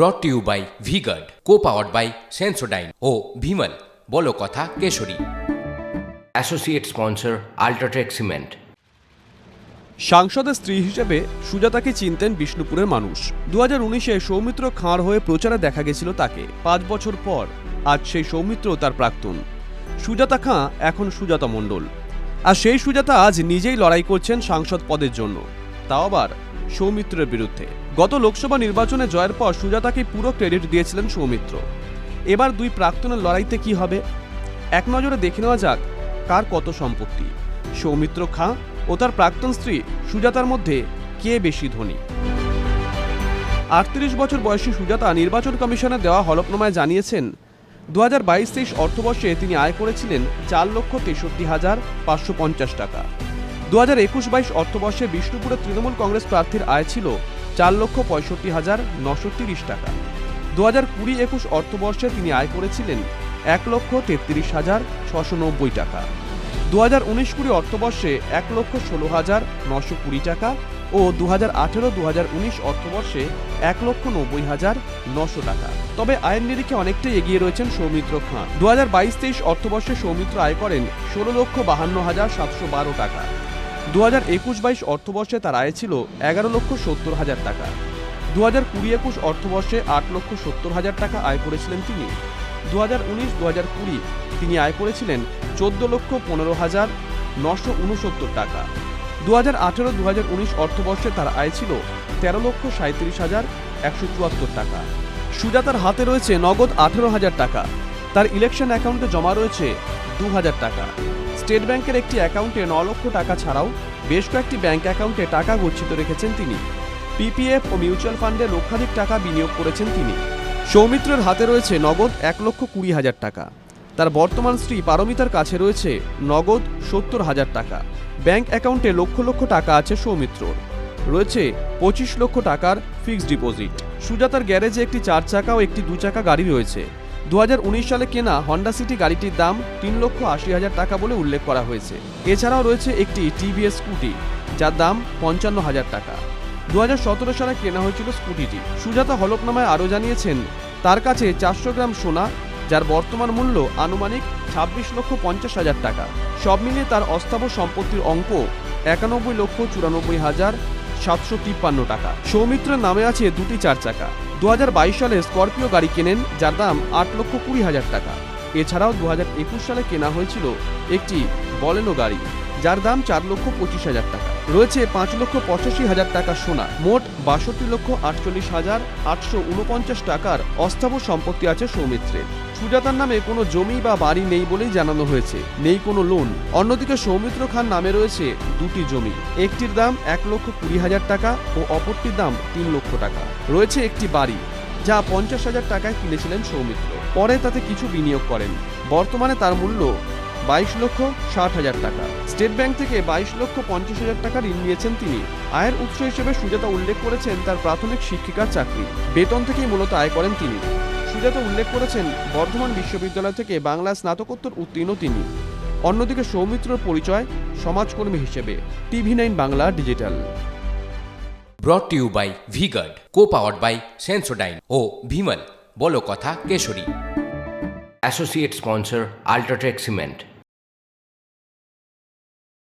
Brought to you by V Guard co powered by Sensodyne ও ভিমল বলো কথা Kesari. Associate sponsor UltraTech cement সাংসদের স্ত্রী হিসেবে সুজাতাকে চিনতেন বিষ্ণুপুরের মানুষ। দু হাজার উনিশে সৌমিত্র খাঁড় হয়ে প্রচারে দেখা গেছিল তাকে। পাঁচ বছর পর আজ সেই সৌমিত্র তার প্রাক্তন। সুজাতা খাঁ এখন সুজাতা মণ্ডল। আর সেই সুজাতা আজ নিজেই লড়াই করছেন সাংসদ পদের জন্য। তাও আবার সৌমিত্রের বিরুদ্ধে। গত লোকসভা নির্বাচনে জয়ের পর সুজাতাকে পুরো ক্রেডিট দিয়েছিলেন সৌমিত্র। এবার দুই প্রাক্তনের লড়াইতে কি হবে? এক নজরে দেখে নেওয়া যাক কার কত সম্পত্তি। সৌমিত্র খাঁ ও তার প্রাক্তন স্ত্রী সুজাতার মধ্যে কে বেশি ধনী? আটত্রিশ বছর বয়সী সুজাতা নির্বাচন কমিশনের দেওয়া হলফনামায় জানিয়েছেন দু হাজার বাইশ তেইশ অর্থবর্ষে তিনি আয় করেছিলেন চার লক্ষ তেষট্টি হাজার পাঁচশো পঞ্চাশ টাকা। দু হাজার একুশ বাইশ অর্থবর্ষে বিষ্ণুপুরে তৃণমূল কংগ্রেস প্রার্থীর আয় ছিল চার লক্ষ পঁয়ষট্টি হাজার নশো তিরিশ টাকা। দু হাজার কুড়ি একুশ অর্থবর্ষে তিনি আয় করেছিলেন এক লক্ষ তেত্রিশ হাজার ছশো নব্বই টাকা। দু হাজার উনিশ কুড়ি অর্থবর্ষে এক লক্ষ ষোলো হাজার নশো কুড়ি টাকা ও দু হাজার আঠেরো দু হাজার উনিশ অর্থবর্ষে এক লক্ষ নব্বই হাজার নশো টাকা। তবে আয়ের নিরিখে অনেকটাই এগিয়ে রয়েছেন সৌমিত্র খাঁ। দু হাজার বাইশ তেইশ অর্থবর্ষে সৌমিত্র আয় করেন ষোলো লক্ষ বাহান্ন হাজার সাতশো বারো টাকা। দু হাজার একুশ বাইশ অর্থবর্ষে তার আয় ছিল এগারো লক্ষ সত্তর হাজার টাকা। দু হাজার কুড়ি একুশ অর্থবর্ষে আট লক্ষ সত্তর হাজার টাকা আয় করেছিলেন তিনি। দু হাজার উনিশ দু হাজার কুড়ি তিনি আয় করেছিলেন চোদ্দ লক্ষ পনেরো হাজার নশো উনসত্তর টাকা। দু হাজার আঠেরো দু হাজার উনিশ অর্থবর্ষে তার আয় ছিল তেরো লক্ষ সাঁত্রিশ হাজার একশো চুয়াত্তর টাকা। সুজাতার হাতে রয়েছে নগদ আঠেরো হাজার টাকা। তার ইলেকশন অ্যাকাউন্টে জমা রয়েছে দু হাজার টাকা। স্টেট ব্যাংকের একটি অ্যাকাউন্টে ন লক্ষ টাকা ছাড়াও বেশ কয়েকটি ব্যাংক অ্যাকাউন্টে টাকা গচ্ছিত রেখেছেন তিনি। পিপিএফ ও মিউচুয়াল ফান্ডে লক্ষাধিক টাকা বিনিয়োগ করেছেন তিনি। সৌমিত্রের হাতে রয়েছে নগদ এক লক্ষ কুড়ি হাজার টাকা। তার বর্তমান স্ত্রী পারমিতার কাছে রয়েছে নগদ সত্তর হাজার টাকা। ব্যাংক অ্যাকাউন্টে লক্ষ লক্ষ টাকা আছে সৌমিত্রর। রয়েছে পঁচিশ লক্ষ টাকার ফিক্সড ডিপোজিট। সুজাতার গ্যারেজে একটি চার চাকা ও একটি দু চাকা গাড়ি রয়েছে। দু হাজার উনিশ সালে কেনা হন্ডা সিটি গাড়িটির দাম তিন লক্ষ আশি হাজার টাকা বলে উল্লেখ করা হয়েছে। এছাড়াও রয়েছে একটি টিভিএস স্কুটি যার দাম পঞ্চান্ন হাজার টাকা। দু হাজার সতেরো সালে কেনা হয়েছিল স্কুটিটি সুজাতা হলফনামায় আরও জানিয়েছেন, তার কাছে চারশো গ্রাম সোনা, যার বর্তমান মূল্য আনুমানিক ছাব্বিশ লক্ষ পঞ্চাশ হাজার টাকা। সব মিলিয়ে তার অস্থাবর সম্পত্তির অঙ্ক একানব্বই লক্ষ চুরানব্বই হাজার সাতশো তিপ্পান্ন টাকা। সৌমিত্রের নামে আছে দুটি চার চাকা। দু হাজার বাইশ সালে স্করপিও গাড়ি কেনেন, যার দাম আট লক্ষ কুড়ি হাজার টাকা। এছাড়াও দু হাজার একুশ সালে কেনা হয়েছিল একটি বলেনো গাড়ি, যার দাম চার লক্ষ পঁচিশ হাজার টাকা। রয়েছে পাঁচ লক্ষ পঁচাশি হাজার টাকা সোনা। মোট বাষট্টি লক্ষ আটচল্লিশ হাজার আটশো উনপঞ্চাশ টাকার অস্থাবর সম্পত্তি আছে সৌমিত্রের। সুজাতার নামে কোনো জমি বা বাড়ি নেই বলেই জানানো হয়েছে। নেই কোনো লোন অন্যদিকে সৌমিত্র খান নামে রয়েছে দুটি জমি। একটির দাম এক লক্ষ কুড়ি হাজার টাকা ও অপরটির দাম তিন লক্ষ টাকা। রয়েছে একটি বাড়ি, যা পঞ্চাশ হাজার টাকায় কিনেছিলেন সৌমিত্র। পরে তাতে কিছু বিনিয়োগ করেন। বর্তমানে তার মূল্য বাইশ লক্ষ ষাট হাজার টাকা। স্টেট ব্যাংক থেকে বাইশ লক্ষ পঞ্চাশ হাজার টাকা ঋণ নিয়েছেন তিনি। আয়ের উৎস হিসেবে সুজাতা উল্লেখ করেছেন তার প্রাথমিক শিক্ষিকার চাকরি। বেতন থেকেই মূলত আয় করেন তিনি। সুজাতা উল্লেখ করেছেন বর্ধমান বিশ্ববিদ্যালয় থেকে বাংলা স্নাতকোত্তর উত্তীর্ণ তিনি। অন্যদিকে সৌমিত্র পরিচয় সমাজকর্মী হিসেবে TV nine Bangla digital. Brought to you by V Guard co power by Sensodyne ও ভিমল বলো কথা Kesari. Associate sponsor UltraTech cement